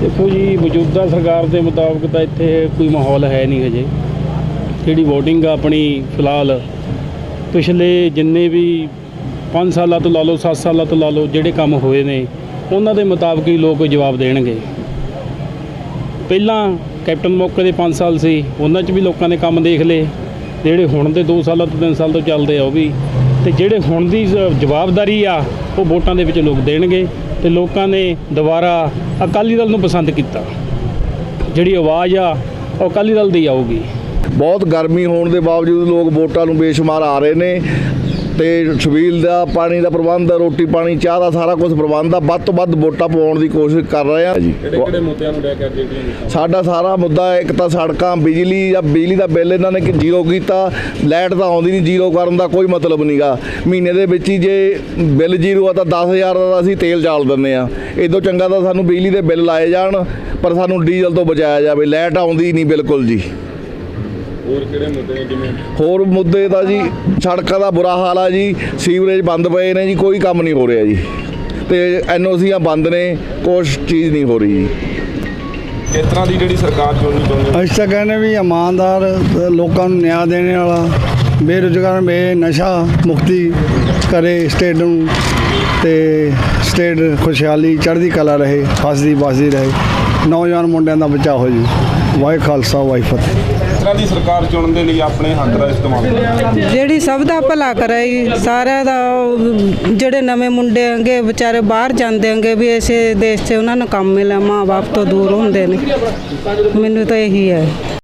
ਦੇਖੋ ਜੀ, ਮੌਜੂਦਾ ਸਰਕਾਰ ਦੇ ਮੁਤਾਬਕ ਤਾਂ ਇੱਥੇ ਕੋਈ ਮਾਹੌਲ ਹੈ ਨਹੀਂ ਹਜੇ। ਜਿਹੜੀ VOTING ਆ ਆਪਣੀ ਫਿਲਹਾਲ, ਪਿਛਲੇ ਜਿੰਨੇ ਵੀ 5 ਸਾਲਾਂ ਤੋਂ ਲਾ ਲਓ 7 ਸਾਲਾਂ ਤੋਂ ਲਾ ਲਓ, ਜਿਹੜੇ ਕੰਮ ਹੋਏ ਨੇ, ਉਹਨਾਂ ਦੇ ਮੁਤਾਬਕ ਹੀ ਲੋਕ ਜਵਾਬ ਦੇਣਗੇ। ਪਹਿਲਾਂ ਕੈਪਟਨ ਮੌਕੇ ਦੇ 5 ਸਾਲ ਸੀ, ਉਹਨਾਂ 'ਚ ਵੀ ਲੋਕਾਂ ਨੇ ਕੰਮ ਦੇਖ ਲਏ। ਜਿਹੜੇ ਹੁਣ ਦੇ 2 ਸਾਲਾਂ ਤੋਂ 3 ਸਾਲ ਤੋਂ ਚੱਲਦੇ ਆ, ਉਹ ਵੀ। ਤੇ ਜਿਹੜੇ ਹੁਣ ਦੀ ਜਵਾਬਦਾਰੀ ਆ ਉਹ ਵੋਟਾਂ ਦੇ ਵਿੱਚ ਲੋਕ ਦੇਣਗੇ ਤੇ ਲੋਕਾਂ ਨੇ ਦੁਬਾਰਾ ਅਕਾਲੀ ਦਲ ਨੂੰ ਪਸੰਦ ਕੀਤਾ। ਜਿਹੜੀ ਆਵਾਜ਼ ਆ, ਉਹ ਅਕਾਲੀ ਦਲ ਦੀ ਆਊਗੀ। ਬਹੁਤ ਗਰਮੀ ਹੋਣ ਦੇ ਬਾਵਜੂਦ ਲੋਕ ਵੋਟਾਂ ਨੂੰ ਬੇਸ਼ੁਮਾਰ ਆ ਰਹੇ ਨੇ। ਤੇ ਛਬੀਲ ਦਾ ਪਾਣੀ ਦਾ ਪ੍ਰਬੰਧ ਰੋਟੀ ਪਾਣੀ ਚਾਹ ਦਾ ਸਾਰਾ ਕੁਝ ਪ੍ਰਬੰਧ ਆ। ਵੱਧ ਤੋਂ ਵੱਧ ਵੋਟਾਂ ਪਾਉਣ ਦੀ ਕੋਸ਼ਿਸ਼ ਕਰ ਰਹੇ ਆ। ਜੀ ਮੁੱਦਿਆਂ ਨੂੰ ਲੈ ਕੇ ਜਿਹੜੀਆਂ ਸਾਡਾ ਸਾਰਾ ਮੁੱਦਾ ਇੱਕ ਤਾਂ ਸੜਕਾਂ ਬਿਜਲੀ ਜਾਂ ਬਿਜਲੀ ਦਾ ਬਿੱਲ ਇਹਨਾਂ ਨੇ ਕਿ ਜ਼ੀਰੋ ਕੀਤਾ। ਲਾਈਟ ਤਾਂ ਆਉਂਦੀ ਨਹੀਂ ਜ਼ੀਰੋ ਕਰਨ ਦਾ ਕੋਈ ਮਤਲਬ ਨਹੀਂਗਾ ਮਹੀਨੇ ਦੇ ਵਿੱਚ ਹੀ ਜੇ ਬਿੱਲ ਜ਼ੀਰੋ ਆ ਤਾਂ 10000 ਦਾ ਅਸੀਂ ਤੇਲ ਜਾਲ ਦਿੰਦੇ ਆ। ਇਦੋਂ ਚੰਗਾ ਤਾਂ ਸਾਨੂੰ ਬਿਜਲੀ ਦੇ ਬਿੱਲ ਲਾਏ ਜਾਣ ਪਰ ਸਾਨੂੰ ਡੀਜ਼ਲ ਤੋਂ ਬਚਾਇਆ ਜਾਵੇ। ਲਾਈਟ ਆਉਂਦੀ ਨਹੀਂ ਬਿਲਕੁਲ ਜੀ। ਹੋਰ ਕਿਹੜੇ ਮੁੱਦੇ ਨੇ? ਜਿਵੇਂ ਹੋਰ ਮੁੱਦੇ ਤਾਂ ਜੀ ਸੜਕਾਂ ਦਾ ਬੁਰਾ ਹਾਲ ਆ ਜੀ ਸੀਵਰੇਜ ਬੰਦ ਪਏ ਨੇ ਜੀ ਕੋਈ ਕੰਮ ਨਹੀਂ ਹੋ ਰਿਹਾ ਜੀ। ਤੇ ਐਨਓਸੀਆਂ ਬੰਦ ਨੇ ਕੁਛ ਚੀਜ਼ ਨਹੀਂ ਹੋ ਰਹੀ ਜੀ। ਤਰ੍ਹਾਂ ਦੀ ਜਿਹੜੀ ਸਰਕਾਰ ਚੁਣਨੀ ਚਾਹੁੰਦੇ? ਅਸੀਂ ਤਾਂ ਕਹਿੰਦੇ ਵੀ ਇਮਾਨਦਾਰ ਲੋਕਾਂ ਨੂੰ ਨਿਆਂ ਦੇਣ ਵਾਲਾ ਬੇਰੁਜ਼ਗਾਰ ਬੇ ਨਸ਼ਾ ਮੁਕਤੀ ਕਰੇ ਸਟੇਟ ਨੂੰ ਤੇ ਸਟੇਟ ਖੁਸ਼ਹਾਲੀ ਚੜ੍ਹਦੀ ਕਲਾ ਰਹੇ ਹੱਸਦੀ ਵਸਦੀ ਰਹੇ। ਨੌਜਵਾਨ ਮੁੰਡਿਆਂ ਦਾ ਬਚਾਅ ਹੋ ਜੀ। ਵਾਹਿ ਖਾਲਸਾ ਵਾਹਿ ਫਤਿਹ। ਕਿਸ ਦੀ ਸਰਕਾਰ ਚੁਣਨ ਦੇ ਲਈ ਆਪਣੇ ਹੱਕ ਦਾ ਇਸਤੇਮਾਲ ਕਰੋ ਜਿਹੜੀ ਸਭ ਦਾ ਭਲਾ ਕਰੇ ਸਾਰਿਆਂ ਦਾ, ਜਿਹੜੇ ਨਵੇਂ ਮੁੰਡੇ ਹੈਗੇ ਵਿਚਾਰੇ ਬਾਹਰ ਜਾਂਦੇ ਹੈਗੇ ਵੀ ਇਸੇ ਦੇਸ਼ 'ਚ ਉਹਨਾਂ ਨੂੰ ਕੰਮ ਮਿਲੇ ਮਾਂ ਬਾਪ ਤੋਂ ਦੂਰ ਹੁੰਦੇ ਨੇ। ਮੈਨੂੰ ਤਾਂ ਇਹੀ ਹੈ।